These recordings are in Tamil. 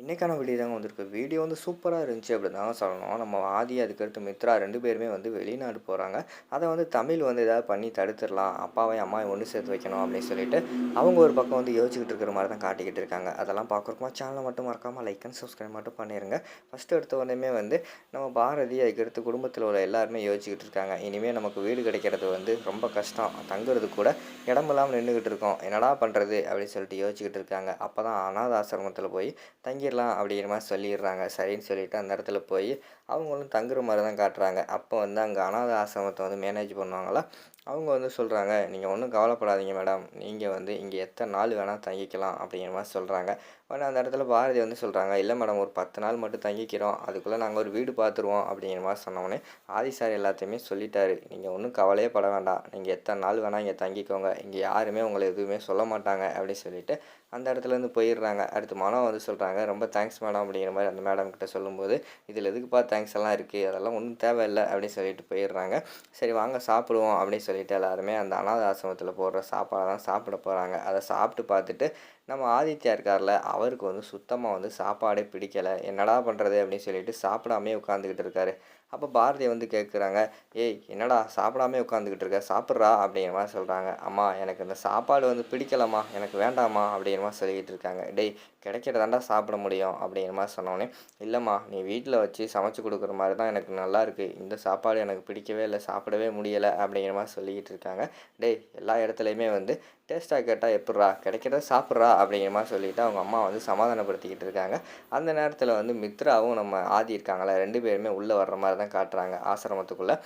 இன்றைக்கான வீடியோ தாங்க வந்திருக்கு. வீடியோ வந்து சூப்பராக இருந்துச்சு அப்படி தாங்க சொல்லணும். நம்ம ஆதி அதுக்கடுத்து மித்ரா ரெண்டு பேருமே வந்து வெளிநாடு போகிறாங்க அதை வந்து தமிழ் வந்து ஏதாவது பண்ணி தடுத்துடலாம். அப்பாவையும் அம்மாவையும் ஒன்று சேர்த்து வைக்கணும் அப்படின்னு சொல்லிட்டு அவங்க ஒரு பக்கம் வந்து யோசிச்சுக்கிட்டு இருக்கிற மாதிரி தான் காட்டிக்கிட்டு இருக்காங்க. அதெல்லாம் பார்க்குறோமா சேனலை மட்டும் மறக்காமல் லைக் அண்ட் சப்ஸ்கிரைப் மட்டும் பண்ணிடுங்க ஃபஸ்ட்டு எடுத்த உடனே வந்து நம்ம பாரதி அதுக்கடுத்து குடும்பத்தில் உள்ள எல்லாருமே யோசிச்சுக்கிட்டு இருக்காங்க. இனிமேல் நமக்கு வீடு கிடைக்கிறது வந்து ரொம்ப கஷ்டம். தங்குறது கூட இடமில்லாமல் நின்றுக்கிட்டு இருக்கோம். என்னடா பண்ணுறது அப்படின்னு சொல்லிட்டு யோசிச்சுக்கிட்டு இருக்காங்க. அப்போ தான் அனாத ஆசிரமத்தில் போய் தங்கி தங்கிடலாம் அப்படிங்கிற மாதிரி சொல்லிடுறாங்க. சரின்னு சொல்லிட்டு அந்த இடத்துல போய் அவங்களும் தங்குற மாதிரி தான் காட்டுறாங்க. அப்போ வந்து அங்கே அனாத ஆசிரமத்தை வந்து மேனேஜ் பண்ணுவாங்களா? அவங்க வந்து சொல்கிறாங்க நீங்கள் ஒன்றும் கவலைப்படாதீங்க மேடம் நீங்கள் வந்து இங்கே எத்தனை நாள் வேணால் தங்கிக்கலாம் அப்படிங்கிற மாதிரி சொல்கிறாங்க உடனே அந்த இடத்துல பாரதி வந்து சொல்கிறாங்க இல்லை மேடம் ஒரு பத்து நாள் மட்டும் தங்கிக்கிறோம். அதுக்குள்ளே நாங்கள் ஒரு வீடு பார்த்துருவோம் அப்படிங்கிற மாதிரி சொன்னோடனே ஆதி சார் எல்லாத்தையுமே சொல்லிட்டாரு. நீங்கள் ஒன்றும் கவலையே பட வேண்டாம். நீங்கள் எத்தனை நாள் வேணால் இங்கே தங்கிக்கோங்க. இங்கே யாருமே உங்களை எதுவுமே சொல்ல மாட்டாங்க அப்படின்னு சொல்லிட்டு அந்த இடத்துலேருந்து போயிடுறாங்க. அடுத்து மனம் வந்து சொல்கிறாங்க ரொம்ப தேங்க்ஸ் மேடம் அப்படிங்கிற மாதிரி அந்த மேடம் கிட்ட சொல்லும்போது இதில் எதுக்குப்பா தேங்க்ஸ் எல்லாம் இருக்குது அதெல்லாம் ஒன்றும் தேவையில்லை அப்படின்னு சொல்லிட்டு போயிடுறாங்க. சரி வாங்க சாப்பிடுவோம் அப்படின்னு சொல்லிட்டு எல்லாருமே அந்த அனாத ஆசிரமத்தில் போடுற சாப்பாடை தான் சாப்பிட போகிறாங்க அதை சாப்பிட்டு பார்த்துட்டு நம்ம ஆதித்யா இருக்கார்ல அவருக்கு வந்து சுத்தமாக வந்து சாப்பாடே பிடிக்கலை. என்னடா பண்ணுறது அப்படின்னு சொல்லிட்டு சாப்பிடாமே உட்காந்துக்கிட்டு இருக்காரு. அப்போ பாரதி வந்து கேட்குறாங்க ஏய் என்னடா சாப்பிடாமே உட்காந்துக்கிட்டு இருக்க? சாப்பிட்றா? அப்படிங்கிற மாதிரி சொல்கிறாங்க அம்மா எனக்கு இந்த சாப்பாடு வந்து பிடிக்கலம்மா. எனக்கு வேண்டாம்மா. அப்படிங்கிற மாதிரி சொல்லிக்கிட்டு இருக்காங்க. டேய் கிடைக்கிறதாண்டா சாப்பிட முடியும். அப்படிங்கிற மாதிரி சொன்னோடனே இல்லைம்மா நீ வீட்டில் வச்சு சமைச்சு கொடுக்குற மாதிரி தான் எனக்கு நல்லா இருக்குது இந்த சாப்பாடு எனக்கு பிடிக்கவே இல்லை சாப்பிடவே முடியலை. அப்படிங்கிற மாதிரி சொல்லிக்கிட்டு இருக்காங்க. டேய் எல்லா இடத்துலையுமே வந்து டேஸ்ட்டாக கேட்டால் எப்பட்றா? கிடைக்கிறத சாப்பிட்றா? அப்படிங்கிற மாதிரி சொல்லிவிட்டு அவங்க அம்மா வந்து சமாதானப்படுத்திக்கிட்டு இருக்காங்க. அந்த நேரத்தில் வந்து மித்ராவும் நம்ம ஆதி இருக்காங்களே ரெண்டு பேருமே உள்ளே வர்ற மாதிரி தான் காட்டுறாங்க ஆசிரமத்துக்குள்ளே.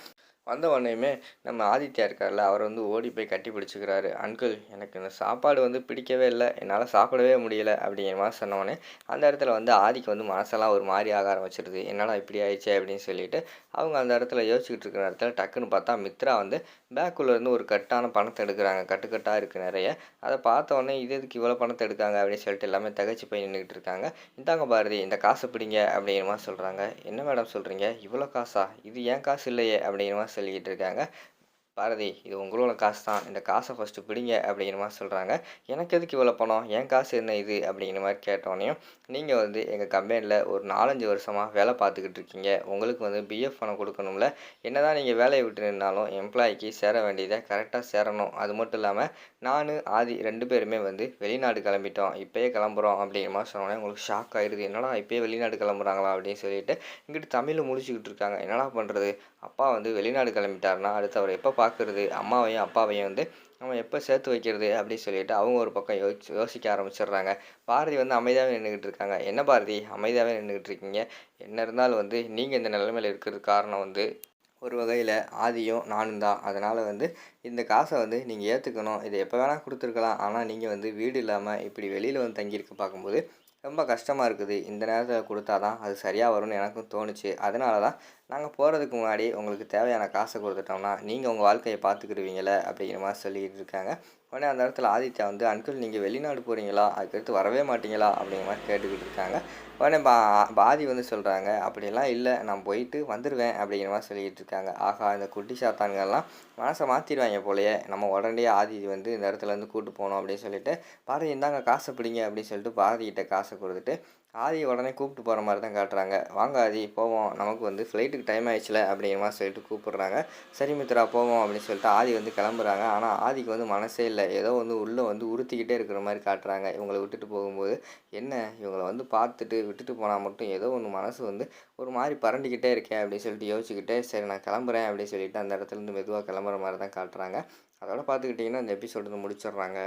வந்த உடனேயுமே நம்ம ஆதித்யா இருக்கார்ல அவர் வந்து ஓடி போய் கட்டி பிடிச்சிக்கிறாரு. அங்கிள் எனக்கு இந்த சாப்பாடு வந்து பிடிக்கவே இல்லை. என்னால் சாப்பிடவே முடியல அப்படிங்கிற மாதிரி சொன்னோடனே அந்த இடத்துல வந்து ஆதிக்கு வந்து மனசெல்லாம் ஒரு மாதிரி ஆக ஆரம்பிச்சிருது என்னடா இப்படி ஆயிடுச்சு? அப்படின்னு சொல்லிட்டு அவங்க அந்த இடத்துல யோசிச்சுக்கிட்டு இருக்கிற இடத்துல டக்குன்னு பார்த்தா மித்ரா வந்து பேக்குள்ளேருந்து ஒரு கட்டான பணத்தை எடுக்கிறாங்க. கட்டுக்கட்டாக இருக்குது நிறைய. அதை பார்த்த உடனே இது இதுக்கு இவ்வளோ பணத்தை எடுக்காங்க அப்படின்னு சொல்லிட்டு எல்லாமே தகச்சு போய் நின்றுக்கிட்டு இருக்காங்க. இந்தாங்க பாரதி இந்த காசு பிடிங்க அப்படிங்கிற மாதிரி சொல்கிறாங்க என்ன மேடம் சொல்கிறீங்க இவ்வளோ காசா? இது ஏன் காசு இல்லையே? அப்படிங்கிற மாதிரி சொல்லிக்கிட்டு இருக்காங்க. பாரதி இது உங்களோட காசு தான் இந்த காசை ஃபஸ்ட்டு பிடிங்க அப்படிங்கிற மாதிரி சொல்கிறாங்க எனக்கு எதுக்கு இவ்வளோ பணம்? என் காசு என்ன இது? அப்படிங்கிற மாதிரி கேட்டோன்னே நீங்கள் வந்து எங்கள் கம்பெனியில் ஒரு நாலஞ்சு வருஷமாக வேலை பார்த்துக்கிட்டு இருக்கீங்க. உங்களுக்கு வந்து பிஎஃப் பணம் கொடுக்கணும்ல. என்ன தான் நீங்கள் வேலையை விட்டு நின்னாலும் எம்ப்ளாய்க்கு சேர வேண்டியதை கரெக்டாக சேரணும். அது மட்டும் இல்லாமல் நான் ஆதி ரெண்டு பேருமே வந்து வெளிநாடு கிளம்பிட்டோம். இப்போயே கிளம்புறோம் அப்படிங்கிற மாதிரி சொன்னோன்னே உங்களுக்கு ஷாக் ஆகிடுது என்னடா இப்போயே வெளிநாடு கிளம்புறாங்களா அப்படின்னு சொல்லிட்டு இங்கிட்டு தமிழ் முடிச்சுக்கிட்டு இருக்காங்க. என்னடா பண்ணுறது அப்பா வந்து வெளிநாடு கிளம்பிட்டாருன்னா அடுத்து அவர் எப்போ பார்க்குறது அம்மாவையும் அப்பாவையும் வந்து நம்ம எப்போ சேர்த்து வைக்கிறது அப்படின்னு சொல்லிட்டு அவங்க ஒரு பக்கம் யோசிச்சு யோசிக்க ஆரம்பிச்சிடுறாங்க. பாரதி வந்து அமைதியாகவே நின்றுக்கிட்டு இருக்காங்க. என்ன பாரதி? அமைதியாகவே நின்றுக்கிட்டு இருக்கீங்க. என்ன இருந்தாலும் வந்து நீங்கள் இந்த நிலைமையில் இருக்கிறது காரணம் வந்து ஒரு வகையில் ஆதியும் நானும் தான். அதனால் வந்து இந்த காசை வந்து நீங்கள் ஏற்றுக்கணும் இதை எப்போ வேணால் கொடுத்துருக்கலாம். ஆனால் நீங்கள் வந்து வீடு இல்லாமல் இப்படி வெளியில் வந்து தங்கியிருக்க பார்க்கும்போது ரொம்ப கஷ்டமாக இருக்குது. இந்த நேரத்தில் கொடுத்தா தான் அது சரியாக வரும்னு எனக்கும் தோணுச்சு. அதனால தான் நாங்கள் போகிறதுக்கு முன்னாடி உங்களுக்கு தேவையான காசை கொடுத்துட்டோம்னா நீங்கள் உங்கள் வாழ்க்கையை பார்த்துக்கிடுவீங்களே அப்படிங்கிற மாதிரி சொல்லிக்கிட்டு இருக்காங்க. உடனே அந்த இடத்துல ஆதித்யா வந்து அன்கிள் நீங்கள் வெளிநாடு போகிறீங்களா அதுக்கடுத்து வரவே மாட்டீங்களா? அப்படிங்கிற மாதிரி கேட்டுக்கிட்டு இருக்காங்க. உடனே பா பாதி வந்து சொல்கிறாங்க அப்படிலாம் இல்லை நான் போயிட்டு வந்துடுவேன் அப்படிங்கிற மாதிரி சொல்லிக்கிட்டு இருக்காங்க. ஆகா இந்த குட்டி சாத்தான்கள்லாம் மனசை மாற்றிடுவாங்க போலயே. நம்ம உடனே ஆதி வந்து இந்த இடத்துல இருந்து கூப்பிட்டு போகணும் அப்படின்னு சொல்லிட்டு பாரதி இந்தாங்க காசை பிடிங்க அப்படின்னு சொல்லிட்டு பாரதிக்கிட்ட காசை கொடுத்துட்டு ஆதி உடனே கூப்பிட்டு போகிற மாதிரி தான் காட்டுறாங்க. வாங்க ஆதி போவோம். நமக்கு வந்து ஃப்ளைட்டுக்கு டைம் ஆயிடுச்சுல அப்படிங்கிற மாதிரி சொல்லிட்டு கூப்பிட்றாங்க. சரி மித்ரா போவோம் அப்படின்னு சொல்லிட்டு ஆதி வந்து கிளம்புறாங்க. ஆனால் ஆதிக்கு வந்து மனசே இல்லை. ஏதோ வந்து உள்ளே வந்து உறுத்திக்கிட்டே இருக்கிற மாதிரி காட்டுறாங்க. இவங்களை விட்டுட்டு போகும்போது என்ன? இவங்களை வந்து பார்த்துட்டு விட்டுட்டு போனால் மட்டும் ஏதோ ஒன்று மனசு வந்து ஒரு மாதிரி பரண்டிக்கிட்டே இருக்கேன் அப்படின்னு சொல்லிட்டு யோசிச்சுக்கிட்டே சரி நான் கிளம்புறேன் அப்படின்னு சொல்லிட்டு அந்த இடத்துலேருந்து மெதுவாக கிளம்புற மாதிரி தான் காட்டுறாங்க. அதோட பார்த்துக்கிட்டிங்கன்னா அந்த எபிசோடு வந்து முடிச்சிடுறாங்க.